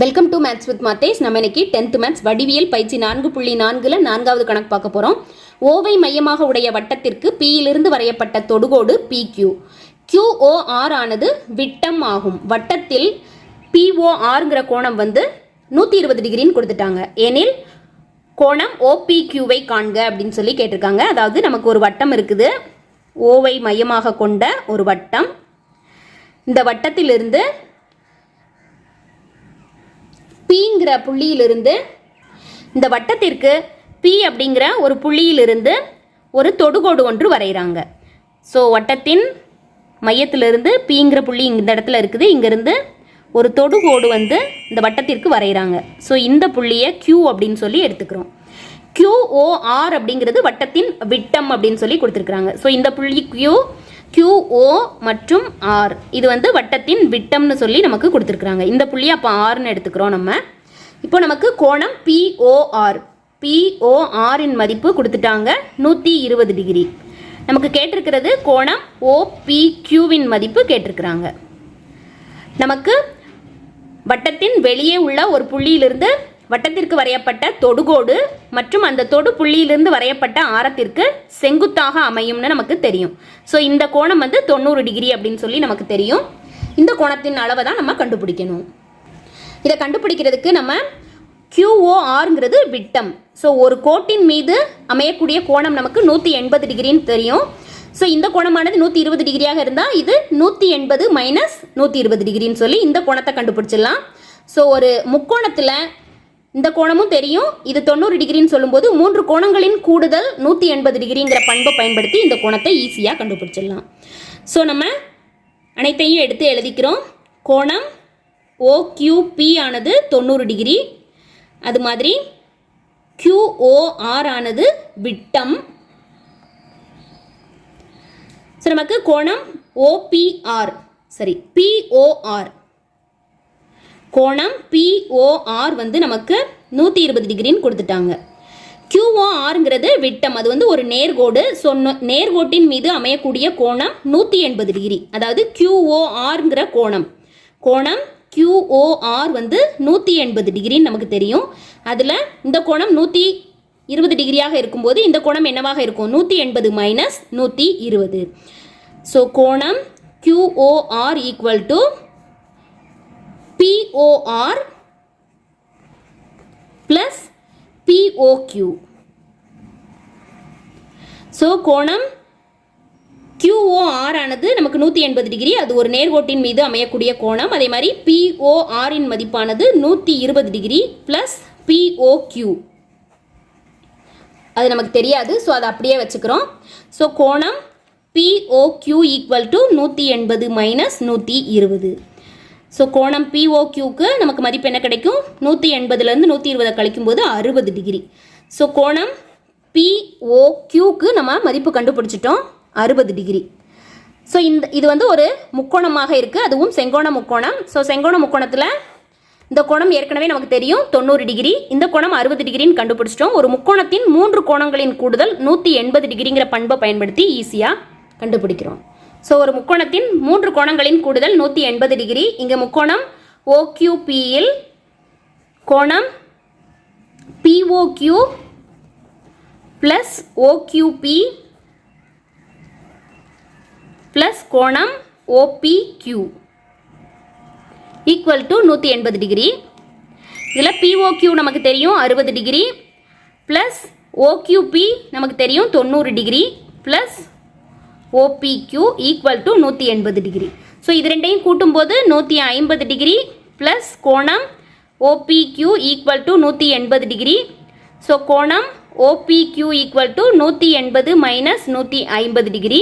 Welcome to maths with Mathesh நம்ம இன்னைக்கு tenth maths வடிவியல் பயிற்சி நான்கு புள்ளி நான்குல நான்காவது கணக்கு பார்க்க போறோம். ஓவை மையமாக உடைய வட்டத்திற்கு பியிலிருந்து யிலிருந்து வரையப்பட்ட தொடுகோடு பி கியூ கியூஓஆர் ஆனது விட்டம் ஆகும். வட்டத்தில் பிஓஆர்ங்கிற கோணம் வந்து நூற்றி இருபது டிகிரின்னு கொடுத்துட்டாங்க. எனில் கோணம் ஓபிக்யூவை காண்க அப்படின்னு சொல்லி கேட்டிருக்காங்க. அதாவது நமக்கு ஒரு வட்டம் இருக்குது. ஓவை மையமாக கொண்ட ஒரு வட்டம். இந்த வட்டத்திலிருந்து பிங்கிற புள்ளியிலிருந்து இந்த வட்டத்திற்கு பி அப்படிங்கிற ஒரு புள்ளியிலிருந்து ஒரு தொடுகோடு ஒன்று வரைகிறாங்க. ஸோ வட்டத்தின் மையத்திலிருந்து பிங்கிற புள்ளி இந்த இடத்துல இருக்குது. இங்கேருந்து ஒரு தொடுகோடு வந்து இந்த வட்டத்திற்கு வரைகிறாங்க. ஸோ இந்த புள்ளியை கியூ அப்படின்னு சொல்லி எடுத்துக்கிறோம். கியூஓஆர் அப்படிங்கிறது வட்டத்தின் விட்டம் அப்படின்னு சொல்லி கொடுத்துருக்குறாங்க. ஸோ இந்த புள்ளி கியூ கியூஓ மற்றும் ஆர் இது வந்து வட்டத்தின் விட்டம்னு சொல்லி நமக்கு கொடுத்துருக்குறாங்க. இந்த புள்ளியை அப்போ ஆர்னு எடுத்துக்கிறோம் நம்ம. இப்போ நமக்கு கோணம் பிஓஆர் பிஓஆரின் மதிப்பு கொடுத்துட்டாங்க நூற்றி இருபது டிகிரி. நமக்கு கேட்டிருக்கிறது கோணம் ஓபிக்யூவின் மதிப்பு கேட்டிருக்கிறாங்க. நமக்கு வட்டத்தின் வெளியே உள்ள ஒரு புள்ளியிலிருந்து வட்டத்திற்கு வரையப்பட்ட தொடுகோடு மற்றும் அந்த தொடு புள்ளியிலிருந்து வரையப்பட்ட ஆரத்திற்கு செங்குத்தாக அமையும்னு நமக்கு தெரியும். ஸோ இந்த கோணம் வந்து தொண்ணூறு டிகிரி அப்படின்னு சொல்லி நமக்கு தெரியும். இந்த கோணத்தின் அளவை தான் நம்ம கண்டுபிடிக்கணும். இதை கண்டுபிடிக்கிறதுக்கு நம்ம QORங்கிறது விட்டம். ஸோ ஒரு கோட்டின் மீது அமையக்கூடிய கோணம் நமக்கு நூற்றி எண்பது டிகிரின்னு தெரியும். ஸோ இந்த கோணமானது நூற்றி இருபது டிகிரியாக இருந்தால் இது நூற்றி எண்பது மைனஸ் நூற்றி இருபது டிகிரின்னு சொல்லி இந்த கோணத்தை கண்டுபிடிச்சிடலாம். ஸோ ஒரு முக்கோணத்தில் இந்த கோணமும் தெரியும். இது தொண்ணூறு டிகிரின்னு சொல்லும்போது மூன்று கோணங்களின் கூடுதல் நூற்றி எண்பது டிகிரிங்கிற பண்பை பயன்படுத்தி இந்த கோணத்தை ஈஸியாக கண்டுபிடிச்சிடலாம். ஸோ நம்ம அனைத்தையும் எடுத்து எழுதிக்கிறோம். கோணம் ஓக்யூபி ஆனது தொண்ணூறு டிகிரி. அது மாதிரி கியூஓஆர் ஆனது விட்டம். ஸோ நமக்கு கோணம் ஓபிஆர் சரி பிஓஆர் கோணம் பிஓஆர் வந்து நமக்கு நூற்றி இருபது டிகிரின்னு கொடுத்துட்டாங்க. கியூஓஆருங்கிறது விட்டம். அது வந்து ஒரு நேர்கோடு. ஸோ நேர்கோட்டின் மீது அமையக்கூடிய கோணம் நூற்றி எண்பது டிகிரி அதாவது கியூஓஆருங்கிற கோணம். கோணம் கியூஓஆர் வந்து நூற்றி எண்பது டிகிரின்னு நமக்கு தெரியும். அதில் இந்த கோணம் நூற்றி இருபது டிகிரியாக இருக்கும்போது இந்த கோணம் என்னவாக இருக்கும்? நூற்றி எண்பது மைனஸ் நூற்றி இருபது. ஸோ கோணம் QOR equal to POR plus POQ so கோணம் கியூஓஆர் ஆனது நமக்கு நூற்றி எண்பது டிகிரி அது ஒரு நேர்கோட்டின் மீது அமையக்கூடிய கோணம். அதே மாதிரி பிஓஆரின் மதிப்பானது நூற்றி இருபது டிகிரி ப்ளஸ் பிஓக்யூ அது நமக்கு தெரியாது. ஸோ அதை அப்படியே வச்சுக்கிறோம். ஸோ கோணம் பிஓக்யூ ஈக்குவல் டு நூற்றி எண்பது மைனஸ் நூற்றி இருபது. ஸோ கோணம் பிஓக்யூக்கு நமக்கு மதிப்பு என்ன கிடைக்கும்? நூற்றி எண்பதுலேருந்து நூற்றி இருபதை கழிக்கும்போது அறுபது டிகிரி. ஸோ கோணம் பிஓக்யூக்கு நம்ம மதிப்பு கண்டுபிடிச்சிட்டோம். அறுபது டிகிரி. ஸோ இந்த இது வந்து ஒரு முக்கோணமாக இருக்குது அதுவும் செங்கோண முக்கோணம். ஸோ செங்கோண முக்கோணத்தில் இந்த கோணம் ஏற்கனவே நமக்கு தெரியும். தொண்ணூறு டிகிரி. இந்த கோணம் அறுபது டிகிரின்னு கண்டுபிடிச்சிட்டோம். ஒரு முக்கோணத்தின் மூன்று கோணங்களின் கூடுதல் நூற்றி எண்பது டிகிரிங்கிற பண்பை பயன்படுத்தி ஈஸியாக கண்டுபிடிக்கிறோம். ஸோ ஒரு முக்கோணத்தின் மூன்று கோணங்களின் கூடுதல் நூற்றி எண்பது டிகிரி. இங்கே முக்கோணம் ஓக்யூபியில் கோணம் பிஓக்யூ ப்ளஸ் ஓக்யூபி ப்ளஸ் கோணம் ஓபிக்யூ ஈக்குவல் டு நூற்றி எண்பது டிகிரி. இதில் பிஓக்யூ நமக்கு தெரியும் அறுபது டிகிரி ப்ளஸ் ஓக்யூபி நமக்கு தெரியும் தொண்ணூறு degree plus OPQ equal to நூற்றி எண்பது டிகிரி ஸோ இது ரெண்டையும் கூட்டும்போது நூற்றி ஐம்பது டிகிரி ப்ளஸ் கோணம் ஓபிக்யூ ஈக்குவல் டு நூற்றி எண்பது டிகிரி ஸோ கோணம் ஓபிக்யூ ஈக்குவல் டு நூற்றி எண்பது மைனஸ் நூற்றி ஐம்பது டிகிரி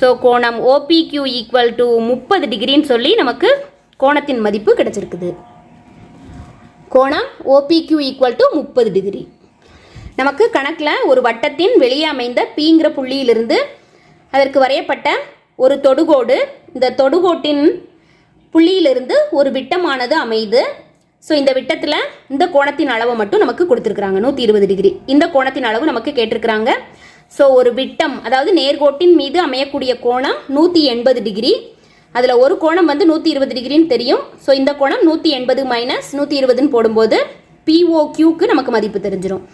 ஸோ கோணம் ஓபிக்யூ ஈக்குவல் டு முப்பது டிகிரின்னு சொல்லி நமக்கு கோணத்தின் மதிப்பு கிடைச்சிருக்குது. கோணம் ஓபிக்யூ ஈக்குவல் டு முப்பது டிகிரி நமக்கு கணக்கில் ஒரு வட்டத்தின் வெளியே அமைந்த பீங்கிற புள்ளியிலிருந்து அதற்கு வரையப்பட்ட ஒரு தொடுகோடு இந்த தொடுகோட்டின் புள்ளியிலிருந்து ஒரு விட்டமானது அமைது ஸோ இந்த விட்டத்தில் இந்த கோணத்தின் அளவை மட்டும் நமக்கு கொடுத்துருக்குறாங்க நூற்றி இருபது டிகிரி. இந்த கோணத்தின் அளவு நமக்கு கேட்டிருக்கிறாங்க. ஸோ ஒரு விட்டம் அதாவது நேர்கோட்டின் மீது அமையக்கூடிய கோணம் நூற்றி எண்பது டிகிரி. அதில் ஒரு கோணம் வந்து நூற்றி இருபது டிகிரின்னு தெரியும். ஸோ இந்த கோணம் நூற்றி எண்பது மைனஸ் நூற்றி இருபதுன்னு போடும்போது பிஓக்யூக்கு நமக்கு மதிப்பு தெரிஞ்சிடும்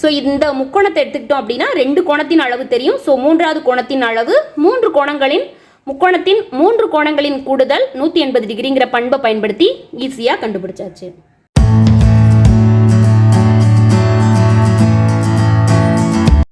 ஸோ இந்த முக்கோணத்தை எடுத்துக்கிட்டோம் அப்படின்னா ரெண்டு கோணத்தின் அளவு தெரியும். ஸோ மூன்றாவது கோணத்தின் அளவு மூன்று கோணங்களின் முக்கோணத்தின் மூன்று கோணங்களின் கூடுதல் நூற்றி எண்பது டிகிரிங்கிற பண்பை பயன்படுத்தி ஈஸியாக கண்டுபிடிச்சாச்சு.